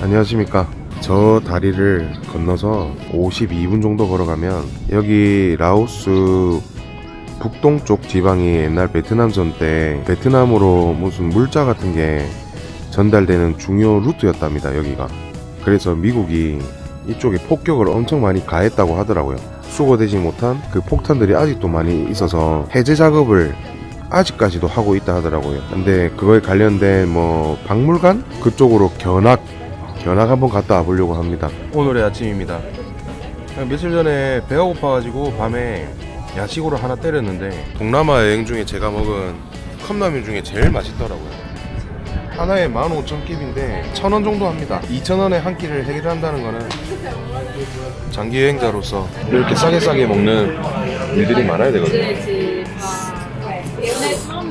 안녕하십니까. 저 다리를 건너서 52분 정도 걸어가면 여기 라오스 북동쪽 지방이 옛날 베트남 전 때 베트남으로 무슨 물자 같은 게 전달되는 중요 루트였답니다. 여기가. 그래서 미국이 이쪽에 폭격을 엄청 많이 가했다고 하더라고요. 수거되지 못한 그 폭탄들이 아직도 많이 있어서 해제 작업을 아직까지도 하고 있다 하더라고요. 근데 그거에 관련된 뭐 박물관 그쪽으로 견학 견학 한번 갔다 와보려고 합니다. 오늘의 아침입니다. 며칠 전에 배가 고파가지고 밤에 야식으로 하나 때렸는데 동남아 여행 중에 제가 먹은 컵라면 중에 제일 맛있더라고요. 하나에 15,000끼인데 1,000원 정도 합니다. 2,000원에 한 끼를 해결한다는 거는 장기 여행자로서 이렇게 싸게 싸게 먹는 일들이 많아야 되거든요.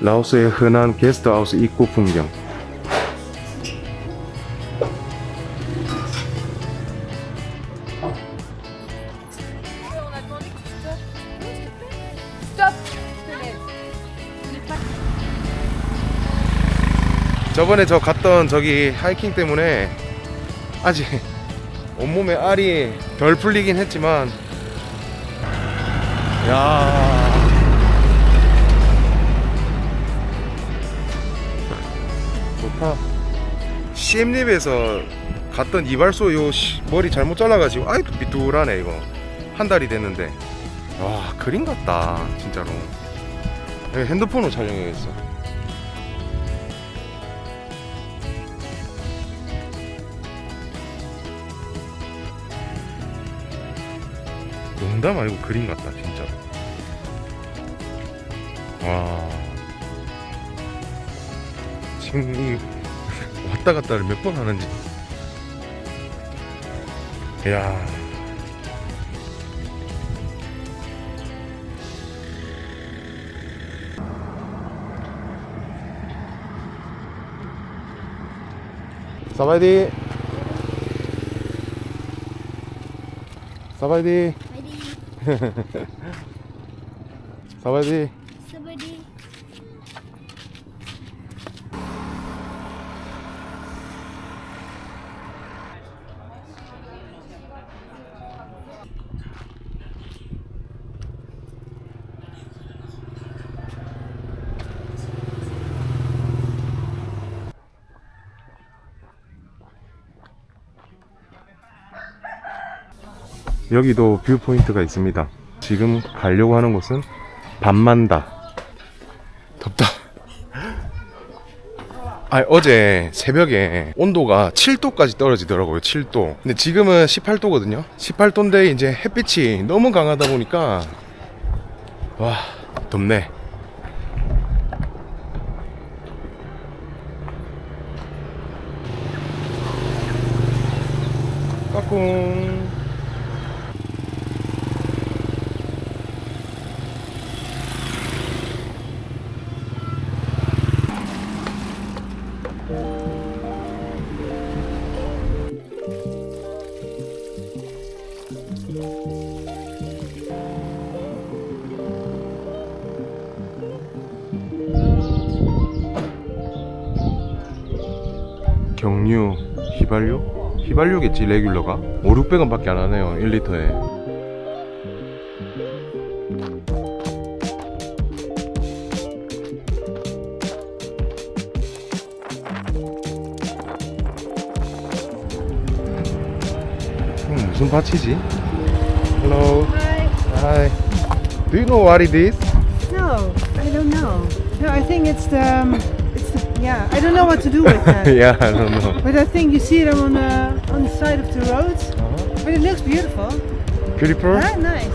라오스의 흔한 게스트하우스 입구 풍경. 저번에 저 갔던 저기 하이킹 때문에 아직 온몸에 알이 덜 풀리긴 했지만. 야. 좋다. 시엠립에서 갔던 이발소 요 시- 머리 잘못 잘라가지고 아이도 삐뚤하네 이거. 한 달이 됐는데. 와 그림 같다 진짜로. 여기 핸드폰으로 촬영해야겠어 농담 아니고 그림 같다 진짜. 와. 지금 이 왔다 갔다를 몇 번 하는지. 이야. 사바이디. 사바이디 사바이디 여기도 뷰 포인트가 있습니다. 지금 가려고 하는 곳은 밤만다. 덥다. 아 어제 새벽에 온도가 7도까지 떨어지더라고요. 7도. 근데 지금은 18도거든요. 18도인데 이제 햇빛이 너무 강하다 보니까 와 덥네. 까꿍. 휘발유? 휘발유겠지 레귤러가 5, 600원 밖에 안 하네요 1리터에 음, 무슨 밭이지? Hello Hi Do you know what it is? No, I don't know. No, I think it's the um, it's the Yeah, I don't know what to do with them. yeah, I don't know. But I think you see them on the on the side of the road. But it looks beautiful. Beautiful? Ah, nice.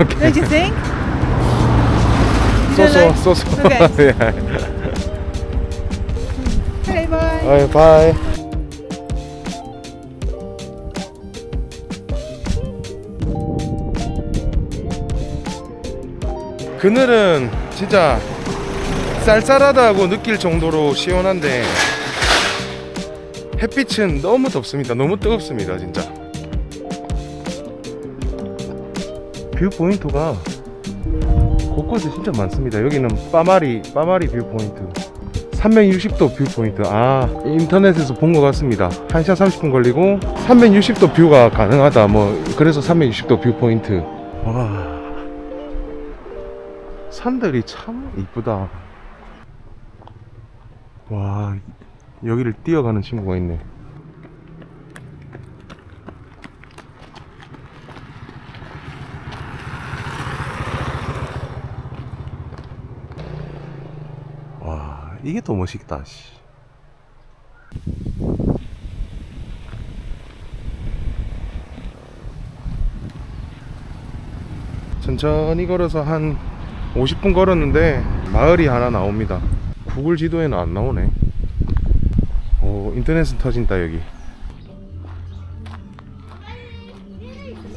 okay. Don't you think? So so so so. Okay. yeah. Okay, bye. Alright, bye. 그늘은 진짜 쌀쌀하다고 느낄 정도로 시원한데 햇빛은 너무 덥습니다. 너무 뜨겁습니다, 진짜. 뷰 포인트가 곳곳에 진짜 많습니다. 여기는 빠마리 빠마리 뷰 포인트. 360도 뷰 포인트. 아, 인터넷에서 본 것 같습니다. 1시간 30분 걸리고 360도 뷰가 가능하다. 뭐 그래서 360도 뷰 포인트. 와. 산들이 참 이쁘다. 와, 여기를 뛰어가는 친구가 있네. 와, 이게 더 멋있다, 씨. 천천히 걸어서 한 50분 걸었는데 마을이 하나 나옵니다. 구글 지도에는 안 나오네. 오, 인터넷은 터진다 여기.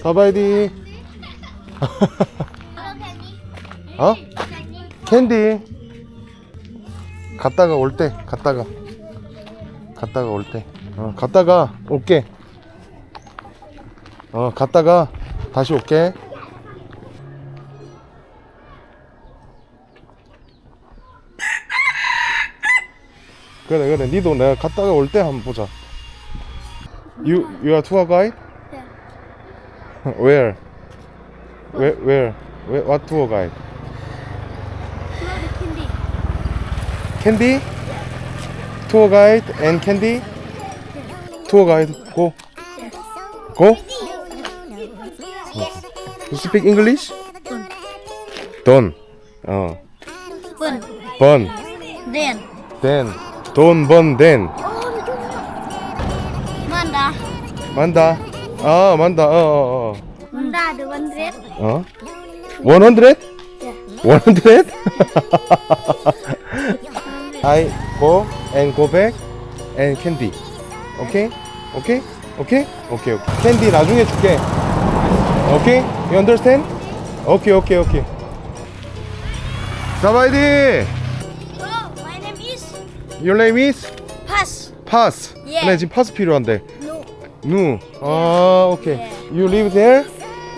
사바이디. 어? 캔디. 갔다가 올 때, 갔다가. 갔다가 올 때. 어, 갔다가 올게. 어, 갔다가 다시 올게. 그래 그래 니도 내가 갔다가 올 때 한번 보자 You you are tour guide? Where? Where where? where what tour guide? Candy? Tour guide and candy? Tour guide go Go? You speak English? Don't 어 Bun. Bun Then. Then Don't bun then Manda. 만다 아 만다 어어어 어, Manda the one red. 어? 100? 100? I go and go back and candy. 오케이? 오케이? 오케이? 오케이 오케이. 캔디 나중에 줄게. 오케이? You understand? 오케이 오케이 오케이. 사바이디. Your name is Pass. 파스. Yeah. 네 지금 파스 필요한데. No. 누. 아 오케이. You live there?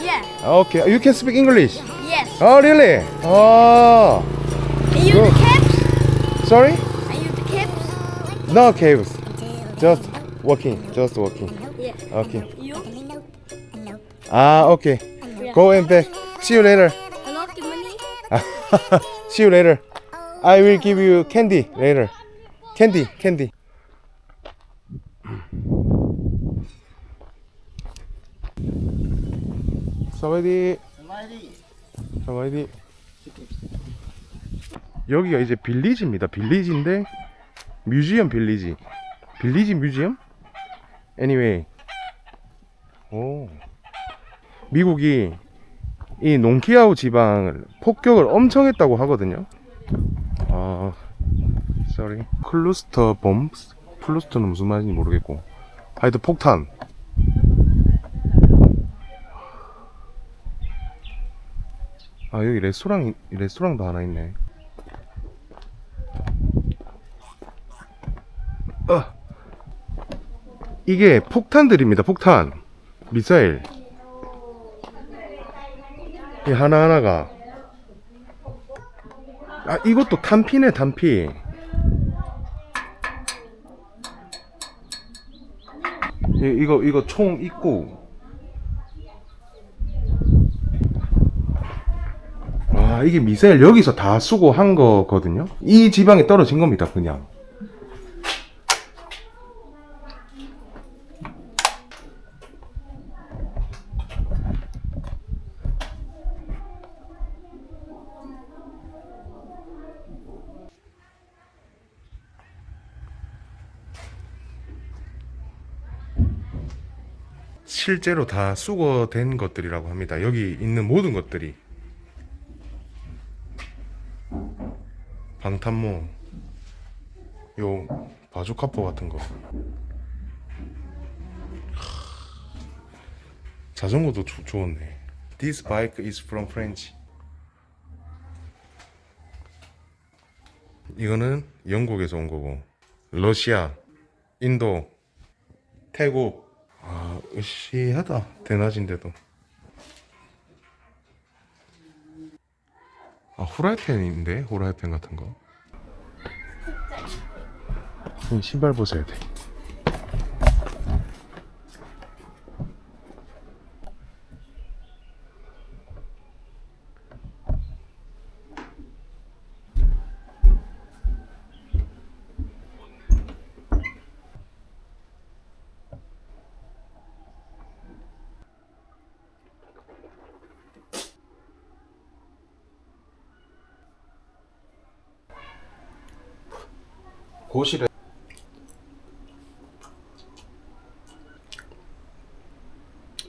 Yeah. Okay. You can speak English. Yes. Oh really? Oh. Are you Good. the caps? Sorry? Are you the caps? No caves. Just walking. Just walking. Yeah. Okay. You? Ah, okay. Yeah. Go and back. See you later. Hello, Kimani. See you later. I will give you candy later. Candy, candy. 사와디. 사와디. 여기가 이제 빌리지입니다. 빌리지인데 뮤지엄 빌리지. 빌리지 뮤지엄? Anyway. 오. 미국이 이 농키아우 지방을 폭격을 엄청 했다고 하거든요. 아, sorry. 클루스터 봄스? 클루스터는 무슨 말인지 모르겠고. 하여튼 폭탄. 아, 여기 레스토랑, 레스토랑도 하나 있네. 아, 이게 폭탄들입니다, 폭탄. 미사일. 이 하나 하나가 아 이것도 탄피네 탄피 이, 이거 이거 총 있고. 아 이게 미사일 여기서 다 쏘고 한 거거든요? 이 지방에 떨어진 겁니다 그냥 실제로 다 수거된 것들이라고 합니다. 여기 있는 모든 것들이 방탄모, 요 바주카포 같은 거. 자전거도 좋- 좋았네. This bike is from French. 이거는 영국에서 온 거고, 러시아, 인도, 태국. 아, 으시하다. 대낮인데도. 아, 후라이팬인데? 후라이팬 같은 거. 이 신발 벗어야 돼. 고실에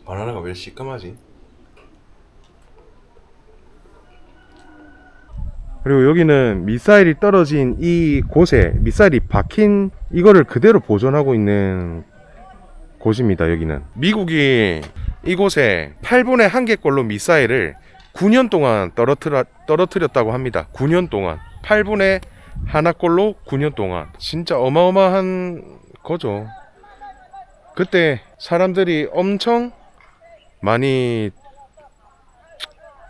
바나나가 왜 시큼하지? 그리고 여기는 미사일이 떨어진 이 곳에 미사일이 박힌 이거를 그대로 보존하고 있는 곳입니다. 여기는 미국이 이곳에 8분의 1개꼴로 미사일을 9년 동안 떨어뜨렸다고 합니다. 9년 동안 8분의 하나꼴로 9년 동안 진짜 어마어마한 거죠. 그때 사람들이 엄청 많이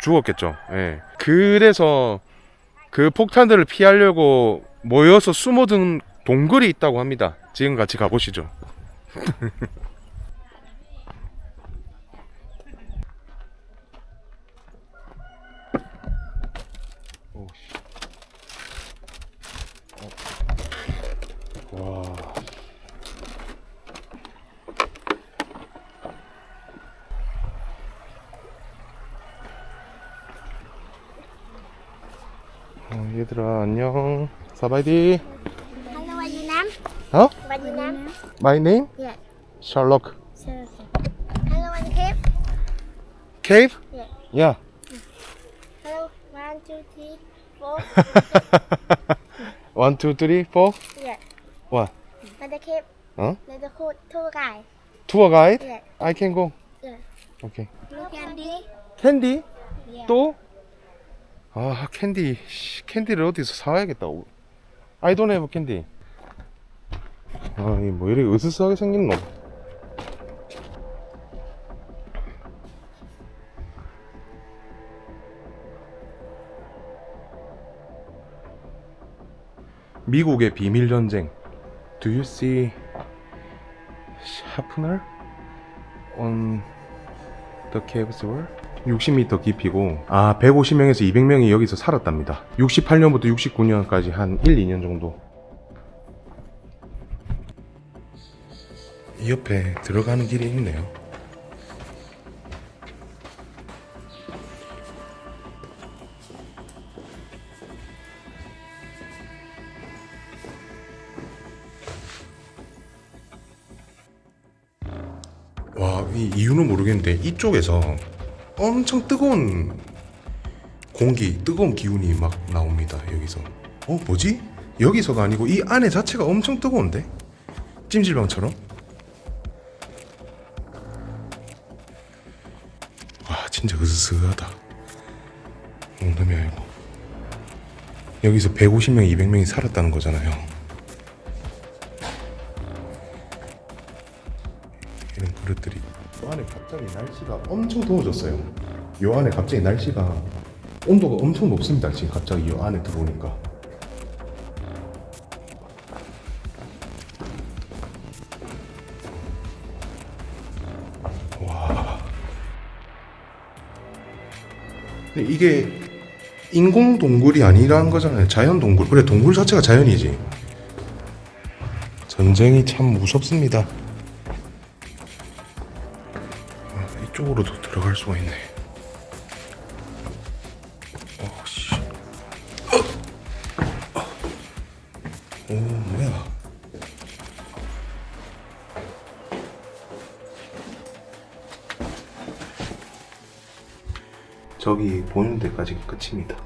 죽었겠죠. 예. 그래서 그 폭탄들을 피하려고 모여서 숨어든 동굴이 있다고 합니다. 지금 같이 가보시죠. 얘들아 안녕. 사바이디. Hello, what's your name? 어? What's your name? My name? Yeah. Sherlock. Hello, your name? Cave? Yeah. Yeah. Hello, one, two, three, four. One, two, three, four. yeah. What? What's the cave? Huh? There's a cool tour guide. Tour guide? Yeah. I can go. Yeah. Okay. Look candy. 캔디? Yeah. 또? 아 캔디 씨, 캔디를 어디서 사와야겠다 I don't have 캔디 아이 뭐 이렇게 으스스하게 생긴 놈 미국의 비밀 전쟁 Do you see sharpener on the cave's wall? 60m 깊이고 아 150명에서 200명이 여기서 살았답니다. 68년부터 69년까지 한 1, 2년 정도. 이 옆에 들어가는 길이 있네요. 와, 이 이유는 모르겠는데 이쪽에서 엄청 뜨거운 공기, 뜨거운 기운이 막 나옵니다. 여기서. 어, 뭐지? 여기서가 아니고 이 안에 자체가 엄청 뜨거운데? 찜질방처럼? 와, 진짜 으스스하다. 농담이 아니고. 여기서 150명, 200명이 살았다는 거잖아요. 갑자기 날씨가 엄청 더워졌어요. 요 안에 갑자기 날씨가 온도가 엄청 높습니다. 지금 갑자기 요 안에 들어오니까. 와. 근데 이게 인공 동굴이 아니라는 거잖아요. 자연 동굴. 그래 동굴 자체가 자연이지. 전쟁이 참 무섭습니다 안으로도 들어갈 수가 있네. 어, 씨. 어, 어! 오, 뭐야. 저기 보는 데까지 끝입니다.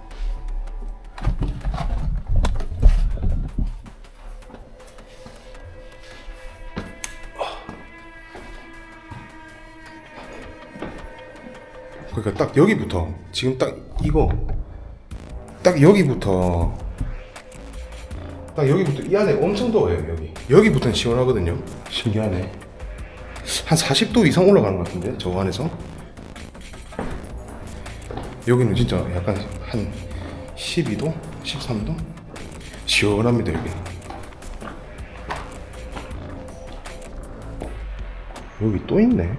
그러니까 딱 여기부터 지금 딱 이거 딱 여기부터 딱 여기부터 이 안에 엄청 더워요 여기. 여기부터는 시원하거든요. 신기하네. 한 40도 이상 올라가는 것 같은데 저 안에서? 여기는 진짜 약간 한 12도? 13도? 시원합니다 여기. 여기 또 있네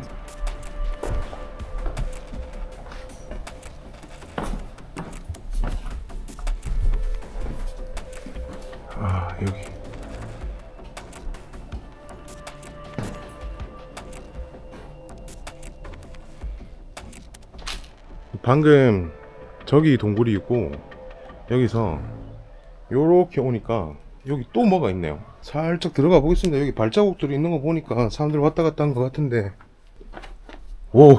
방금 저기 동굴이 있고 여기서 요렇게 오니까 여기 또 뭐가 있네요. 살짝 들어가 보겠습니다. 여기 발자국들이 있는 거 보니까 사람들 왔다 갔다 한 것 같은데. 오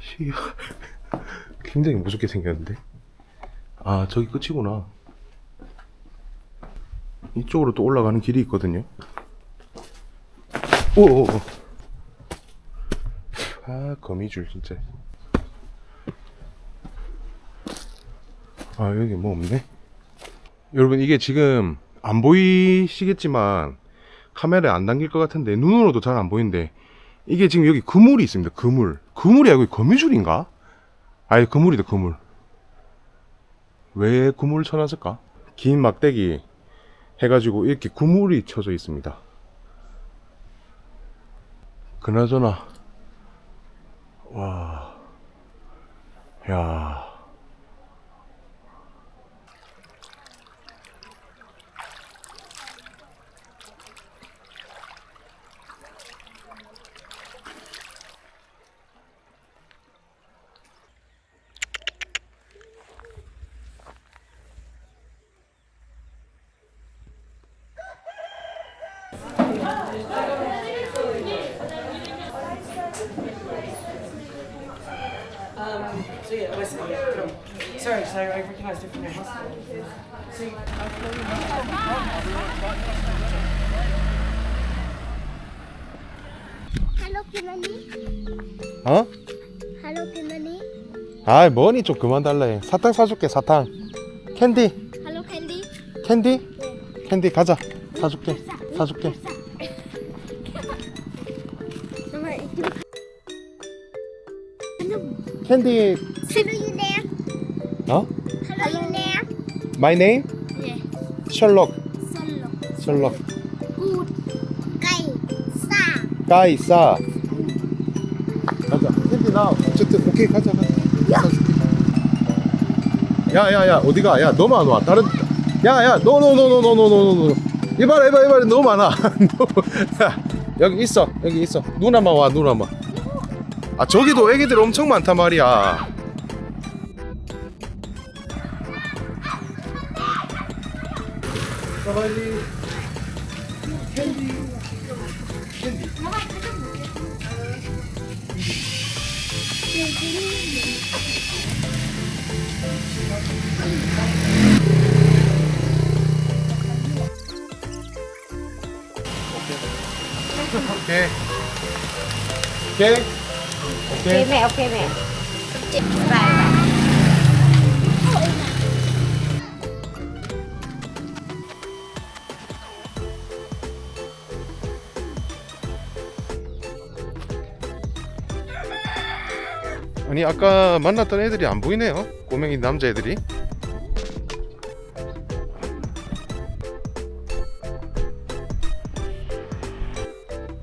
시- 굉장히 무섭게 생겼는데? 아 저기 끝이구나. 이쪽으로 또 올라가는 길이 있거든요. 오오오. 아 거미줄 진짜. 아 여기 뭐 없네. 여러분 이게 지금 안 보이시겠지만 카메라에 안 담길 것 같은데 눈으로도 잘 안 보이는데 이게 지금 여기 그물이 있습니다. 그물. 그물이 아니고 거미줄인가? 아예 그물이다 그물. 왜 그물을 쳐놨을까? 긴 막대기 해가지고 이렇게 구물이 쳐져 있습니다. 그나저나 와, 야, Um, so yeah, listen, yeah, come. Sorry, so I recognized it from your hospital. So Hello, Kimani. 어? Hello, Kimani. 아, 뭐니 좀 그만 달라 해. 사탕 사줄게 사탕. 캔디, Hello, Candy. 캔디, 캔디 가자. 사줄게, 사줄게. 캔디, Hello, you there? 어? Hello, you there? My name? Yeah. 셜록, Solo. 셜록. Good. Cây. Sa. 가이 싸. 가자. 캔디 나. 어쨌든 오케이 가자 가자. 야야야 어디가? 야 너무 안 와. 다른. 야야 노노노노노노노노. 이봐라 이봐 이봐 너무 많아. 너- 야, 여기 있어 여기 있어. 누나만 와 누나만. 아 저기도 애기들 엄청 많단 말이야. 오케이. mẹ, ok mẹ. 아니 아까 만났던 애들이 안 보이네요. 꼬맹이 남자애들이.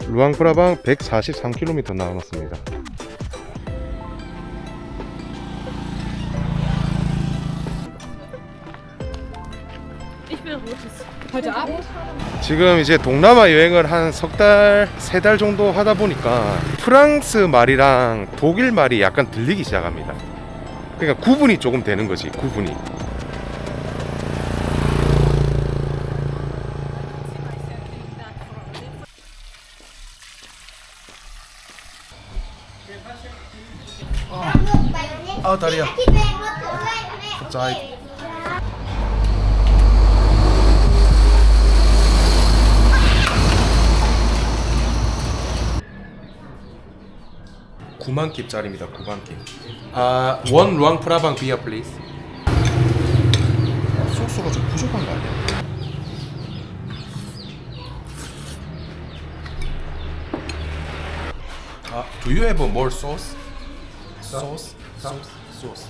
루앙프라방 143km 남았습니다. 지금 이제 동남아 여행을 한 석 달, 세 달 정도 하다 보니까 프랑스 말이랑 독일 말이 약간 들리기 시작합니다. 그러니까 구분이 조금 되는 거지, 구분이. 아 다리야. 갑자 기. 구만 킵짜리입니다. 9만 킵. 아, 원 루앙 프라방 비어 플리즈. 소스가 좀 부족한 거 아니야? 아, do you have more sauce? Sauce? Sauce? Sauce.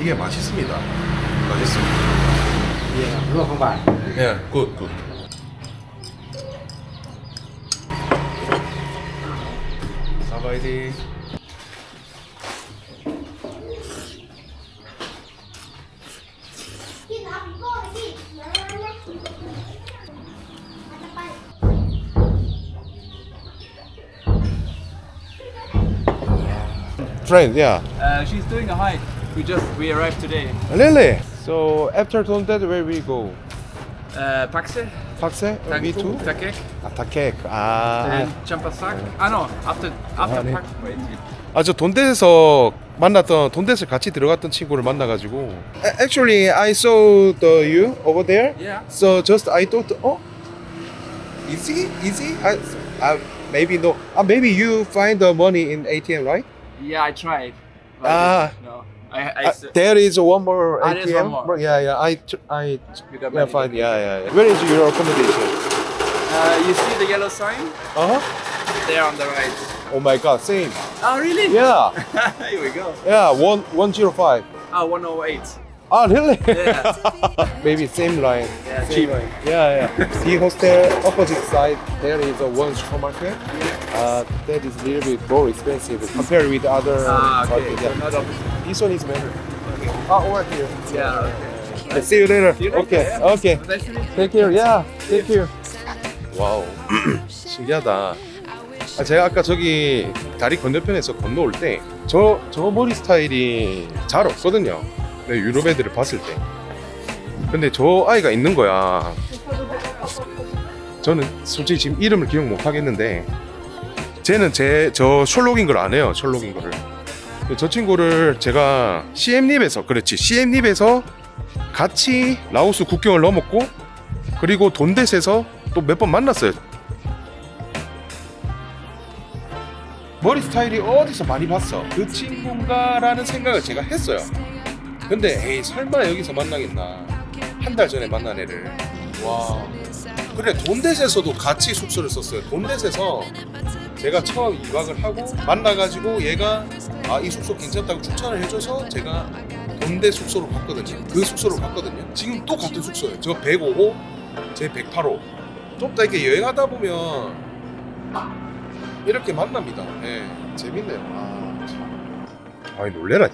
이게 맛있습니다. 맛있습니다. luôn không phải 예, 굿, 굿. 사바 tay. Friend, yeah. uh, she's doing a hike we just we arrived today Really? So after Tondet, where we go? uh, Pakse Pakse? We too? Takek 아, 타케. 아. and Champasak ah no after after Ah, 네. Pak wait 아, 저 돈댓에서 만났던 돈댓을 같이 들어갔던 친구를 만나 가지고. Actually, I saw the you over there. yeah So just I thought, oh, easy, easy. I, uh, maybe no. Uh, maybe you find the money in ATM, right? yeah I tried but Ah. no I, I Uh, there is one more Ah, ATM. one more. Yeah, yeah. I, tr- I, yeah, fine. Yeah, yeah, yeah. Where is your accommodation? uh, you see the yellow sign Uh huh. there on the right Oh my God, same. oh really Yeah, here we go yeah. One, one zero five. ah 108 Ah, really? Yeah. Maybe same line. Yeah, same cheap. line. Yeah, yeah. The hostel opposite side there is a one supermarket. Uh, that is a little bit more expensive compared with other. ah okay market. so Yeah. not opposite This one is better. Ah, over here. yeah okay I see you later. See you later, okay, yeah. okay. Nice to meet you. Take care. Yeah, take care. 와우, 신기하다. 아, 제가 아까 저기 다리 건너편에서 건너올 때 저 저 머리 스타일이 잘 없거든요. 네, 유럽 애들을 봤을 때. 근데 저 아이가 있는 거야. 저는 솔직히 지금 이름을 기억 못 하겠는데 쟤는 제 저 셜록인 걸 안 해요. 셜록인 거를. 저 친구를 제가 CM립에서 그렇지 CM립에서 같이 라오스 국경을 넘었고 그리고 돈댓에서 또 몇 번 만났어요. 머리 스타일이 어디서 많이 봤어? 그 친구인가라는 생각을 제가 했어요. 근데 에이 설마 여기서 만나겠나? 한 달 전에 만난 애를. 와. 그래 돈댓에서도 같이 숙소를 썼어요. 돈댓에서 제가 처음 2박을 하고 만나가지고 얘가 아 이 숙소 괜찮다고 추천을 해줘서 제가 돈댓 숙소로 갔거든요. 그 숙소로 갔거든요. 지금 또 같은 숙소예요. 저 105, 제 108호. 좀 더 이렇게 여행하다 보면 이렇게 만납니다. 예, 재밌네요. 아, 참. 아이 놀래라.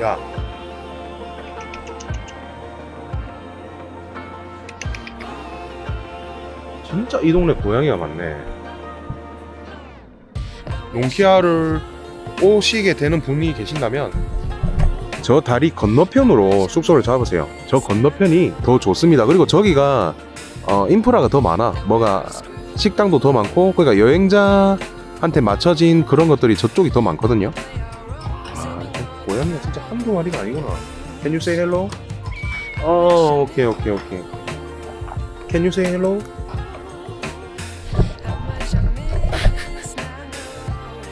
야. 진짜 이 동네 고양이가 많네. 롱키아를 오시게 되는 분이 계신다면 저 다리 건너편으로 숙소를 잡으세요. 저 건너편이 더 좋습니다. 그리고 저기가 어, 인프라가 더 많아. 뭐가 식당도 더 많고 그러니까 여행자한테 맞춰진 그런 것들이 저쪽이 더 많거든요. 아, 고양이가 진짜 한두 마리가 아니구나. Can you say hello? 어, 오케이, 오케이, 오케이. Can you say hello?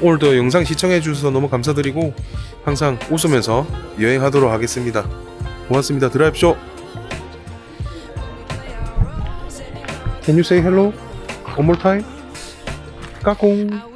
오늘도 영상 시청해 주셔서 너무 감사드리고 항상 웃으면서 여행하도록 하겠습니다. 고맙습니다. 드라이브쇼. Can you say hello? One more time? 까꿍.